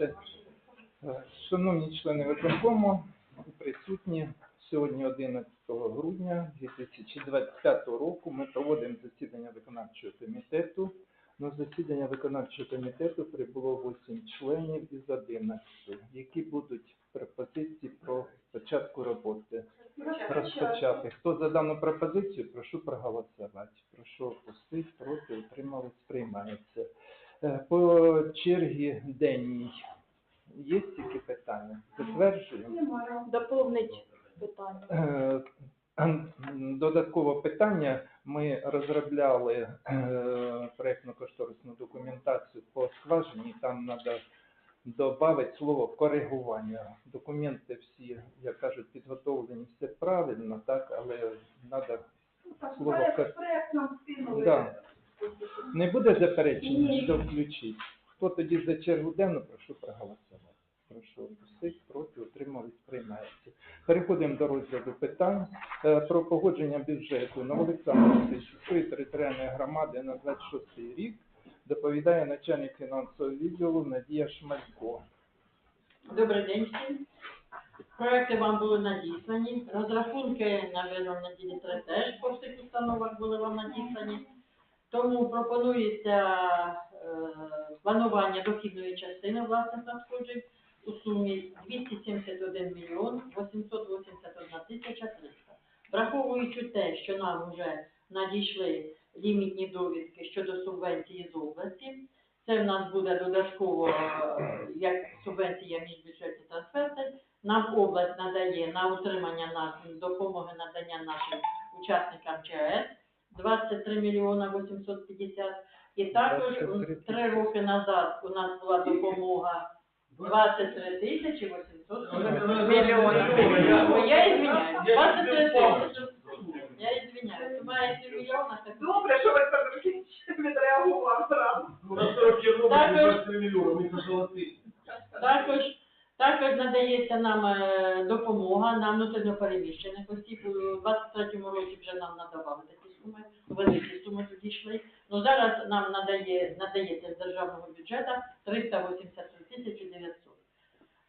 Е, Шановні члени виконкому, присутні сьогодні 11 грудня 2025 року ми проводимо засідання виконавчого комітету. На засідання виконавчого комітету прибуло 8 членів із 11, які будуть пропозиції про початку роботи розпочати. Хто за дану пропозицію, прошу проголосувати. Прошу опустити, проти, утримались, приймається. Е, По чергі денній є тільки питання? Затверджуємо. Доповнить питання. Е, Додаткове питання. Ми розробляли е, проєктно-кошторисну документацію по скважині. Там треба додати слово коригування. Документи всі, як кажуть, підготовлені все правильно, так, але треба слово нам скинули. Да. Не буде заперечень, що включить. Хто тоді за чергу денну, прошу проголосувати. Прошу опустити, проти, утримались, приймається. Переходимо до розгляду питань Е, про погодження бюджету Новоолександрівської сільської територіальної громади на 26 рік. Доповідає начальник фінансового відділу Надія Шмалько. Добрий день всім. Проекти вам були надіслані. Розрахунки на на неділі теж по всіх установах були вам надіслані. Тому пропонується е, планування дохідної частини власних надходжень у сумі 271 мільйон 881 тисяча 300. Враховуючи те, що нам вже надійшли лімітні довідки щодо субвенції з області, це в нас буде додатково е, як субвенція міжбюджетні трансферти. Нам область надає на утримання нас допомоги надання нашим учасникам ЧАЕС 23 мільйона 850. І також м, 23 три роки назад у нас була допомога 23 тисячі 800 мільйона. Ой, Я извиняюсь, 23 тисячі. Я извиняюсь, у мене 7 мільйонів. так- Добре, що ви так відреагував зразу. На 40 євро Так, 23 мільйони, ми це золоті. Також, також надається нам е, допомога на внутрішньопереміщених осіб. У 23-му році вже нам надавали суми, великі суми тоді йшли. Ну зараз нам надає, надається з державного бюджету 383 тисячі 900.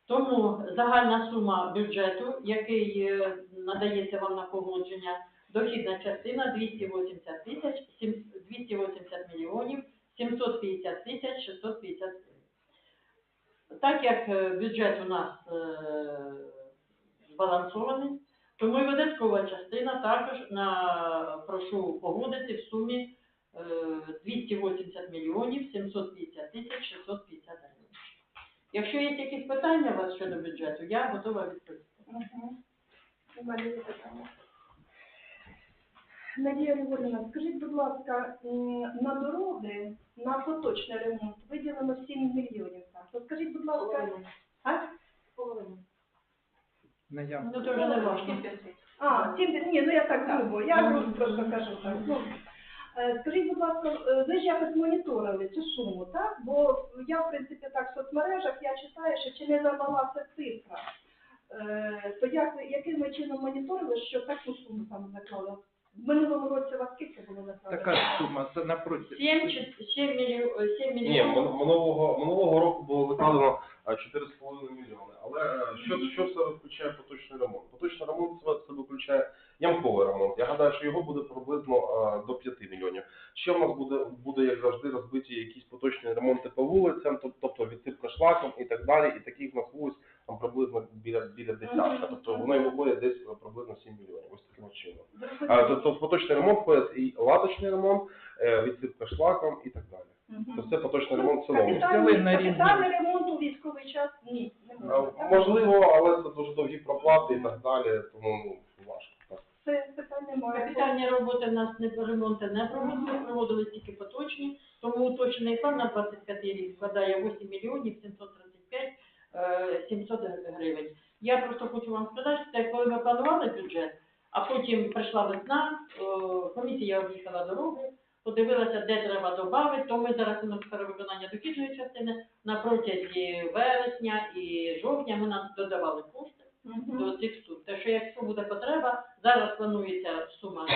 Тому загальна сума бюджету, який е, надається вам на погодження, дохідна частина 280 тисяч, 280 мільйонів 750 тисяч 650 гривень. Так як е, бюджет у нас е, збалансований, тому і видаткова частина також на прошу погодити в сумі е, 280 мільйонів 750 тисяч 650 гривень. Якщо є якісь питання у вас щодо бюджету, я готова відповісти. Мгм. У мене є питання. Надія Григорівна, скажіть, будь ласка, на дороги, на поточний ремонт виділено 7 мільйонів. Скажіть, будь ласка, а? я. Ну, то вже не важко. А, 70, ні, ну я так грубо, я грубо просто кажу так. Ну, е, скажіть, будь ласка, е, ви ж якось моніторили цю суму, так? Бо я, в принципі, так в соцмережах я читаю, що чи не замала ця цифра. Е, То як, ви- яким чином моніторили, що таку суму там заклали? В минулому році у вас скільки було закладено? Така ж сума за напроти. 7, 7 мільйонів, 7 Ні, мільйонів. мин- минулого, минулого року було закладено а, 4,5 мільйони. Але е, що, що це включає поточний ремонт? Поточний ремонт це, це включає ямковий ремонт. Я гадаю, що його буде приблизно а, до 5 мільйонів. Ще в нас буде, буде як завжди, розбиті якісь поточні ремонти по вулицям, тоб- тобто відсипка шлаком і так далі. І таких в нас вулиць там приблизно біля, біля десятка. Тобто воно вони виходять десь приблизно 7 мільйонів. Ось таким чином. А, тобто поточний ремонт входить і латочний ремонт, е, відсипка шлаком і так далі. Це все поточний ремонт в цілому. Капітальний, капітальний ремонт у військовий час ні. не Е. Можливо, але це дуже довгі проплати і так далі, тому ну, важко. Так. Це питань немає. Капітальні роботи в нас не ремонти не проводили, проводили тільки поточні, тому уточнений план на 25 рік складає 8 мільйонів 735 е, 700 гривень. Я просто хочу вам сказати, що коли ми планували бюджет, а потім прийшла весна, е, комісія об'їхала дороги, подивилася, де треба додати, то ми за рахунок перевиконання дохідної частини на протязі вересня і жовтня ми нам додавали кошти Мгм. до цих сум. Те, що якщо буде потреба, зараз планується сума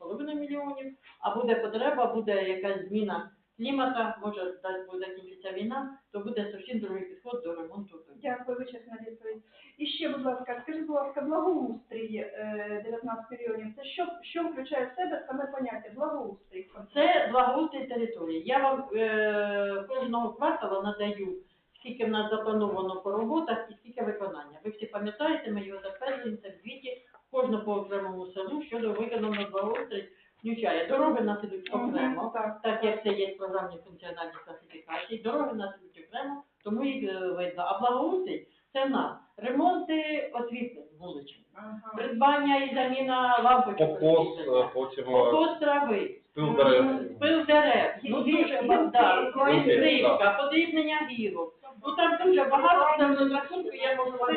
7,5 мільйонів, а буде потреба, буде якась зміна клімата, може дасть закінчиться війна, то буде зовсім другий підход до вичерпна відповідь. І ще, будь ласка, скажіть, будь ласка, благоустрій е, 19 мільйонів. Це що, що включає в себе саме поняття благоустрій? Це благоустрій території. Я вам е, кожного кварталу надаю, скільки в нас заплановано по роботах і скільки виконання. Ви всі пам'ятаєте, ми його затверджуємо це в звіті кожного по окремому селу щодо виконаного благоустрій включає. Дороги нас ідуть окремо, Мгм, Так. так як це є в програмні функціональні класифікації. Дороги нас ідуть окремо, тому їх е, видно. А благоустрій це в нас ремонти освітлень вуличних, Ага. придбання і заміна лампочок Покос, освітлення, потім покос трави. спил дерев. Пил дерев, ну дуже багато, гілки, подрібнення гілок. Ну там дуже багато там розрахунку, я можу вам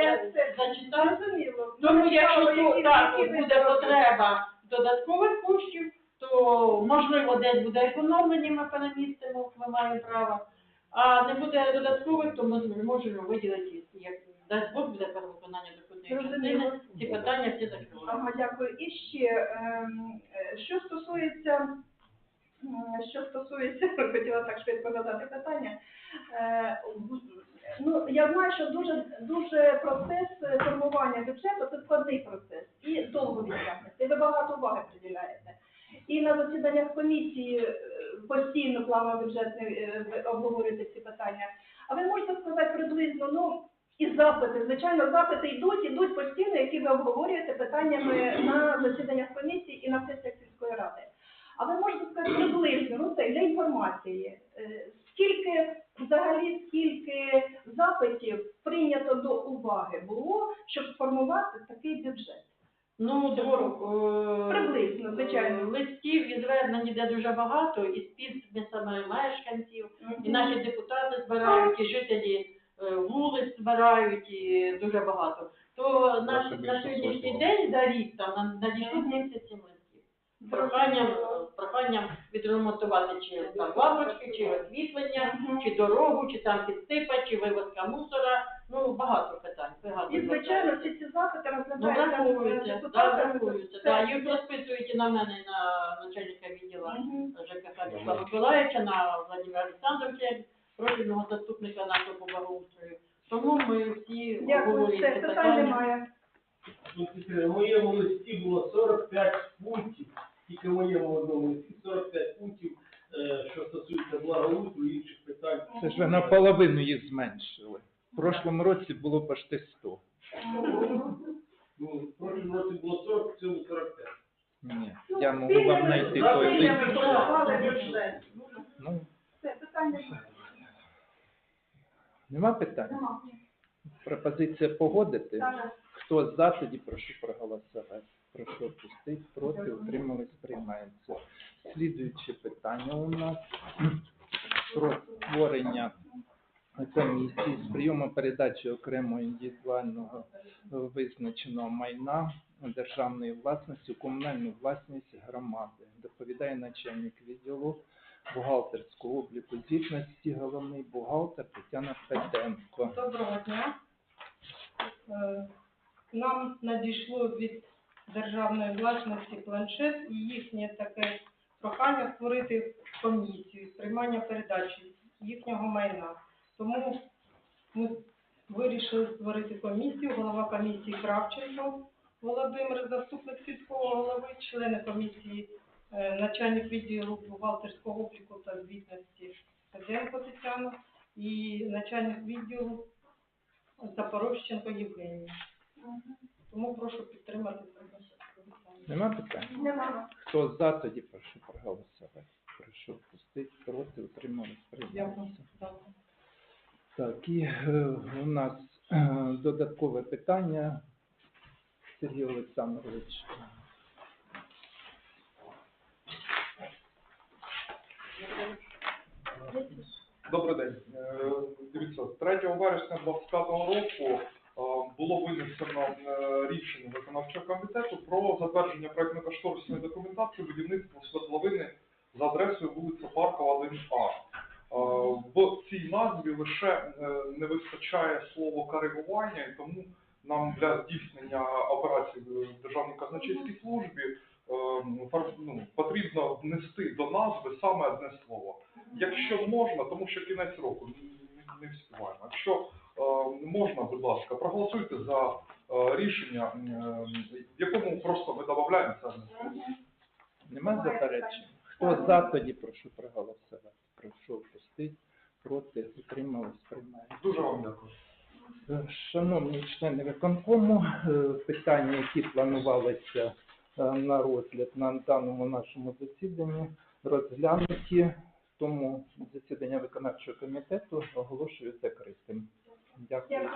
зачитати. Тому якщо так, буде потреба додаткових коштів, то можливо десь буде економлені, ми перемістимо, ми маємо право. А не буде додаткових, то ми можемо виділити, як дасть Бог буде перевиконання доходної частини, ці питання всі. Ага, дякую. І ще, ем, е, що стосується, м, що стосується, хотіла так швидко задати питання. Е, Ну, я знаю, що дуже, дуже процес формування бюджету це складний процес і довго відтягнеться. І ви багато уваги приділяєте. І на засіданнях комісії е, постійно планово бюджетний е, обговорюєте ці питання. А ви можете сказати приблизно, ну, і запити, звичайно, запити йдуть, йдуть постійно, які ви обговорюєте питаннями на засіданнях комісії і на сесіях сільської ради. А ви можете сказати приблизно, ну це для інформації, е, скільки взагалі скільки запитів прийнято до уваги було, щоб сформувати такий бюджет? Ну, звичайно. І звернень іде дуже багато, і з підписами мешканців, і наші депутати збирають, і жителі е, вулиць збирають, і дуже багато. То на, на сьогоднішній день за рік там нам надійшло 77 листів. З проханням, з проханням відремонтувати чи там лампочки, чи освітлення, чи дорогу, чи там підсипа, чи вивозка мусора. Ну, багато питань. багато І звичайно, всі ці запити Ну, розглядаються враховуються, да, враховуються. Да, їх розписують і на мене, і на. Вячеслава Миколаївича, на Владимира Олександровича, профільного заступника нашого по благоустрою. Тому ми всі Дякую, обговорюємо все, ці питань питання. немає. В моєму листі було 45 пунктів, тільки в моєму одному листі 45 пунктів, е, що стосується благоустрою і інших питань. Це ж ви наполовину їх зменшили. В прошлому році було почти 100. Ну, в прошлому році було 40, в цьому 45. Ні, я можу вам знайти той лист. Бюджет. Ну, Все, питання нема питань? Нема. Пропозиція погодити. Так. Хто за, тоді прошу проголосувати. Прошу опустити, проти, утримались, приймається. Слідуюче питання у нас про створення комісії з прийому передачі окремого індивідуального е, визначеного майна державної власності у комунальну власність громади. Доповідає начальник відділу бухгалтерського обліку звітності, головний бухгалтер Тетяна Петенко. Доброго дня. Е, Нам надійшло від державної власності планшет і їхнє таке прохання створити комісію з приймання передачі їхнього майна. Тому ми вирішили створити комісію. Голова комісії Кравченко Володимир, заступник сільського голови, члени комісії, е, начальник відділу бухгалтерського обліку та звітності Феденко Тетяна і начальник відділу Запорожченко Євгеній. Тому прошу підтримати. Нема питань? Нема. Хто за, тоді прошу проголосувати. Прошу пустити, проти, утримались. Дякую. Так, і е, у нас е, додаткове питання. Сергій Олександрович. Добрий день. Е, Дивіться, 3 вересня 2025 року було винесено рішення виконавчого комітету про затвердження проектно-кошторисної документації будівництва свердловини за адресою вулиця Паркова 1А. Е, В цій назві лише е, не вистачає слово коригування, і тому нам для здійснення операцій в Державній казначейській службі е, ну, потрібно внести до назви саме одне слово. Якщо можна, тому що кінець року не, встигаємо. Якщо можна, будь ласка, проголосуйте за рішення, в якому просто ми додаємо це. Нема заперечень? Хто за, тоді прошу проголосувати. Прошу пустити, проти, утримались, приймає. Дуже вам дякую. Е, Шановні члени виконкому, е, питання, які планувалися е, на розгляд на даному нашому засіданні, розглянуті, тому засідання виконавчого комітету оголошую закритим. Дякую.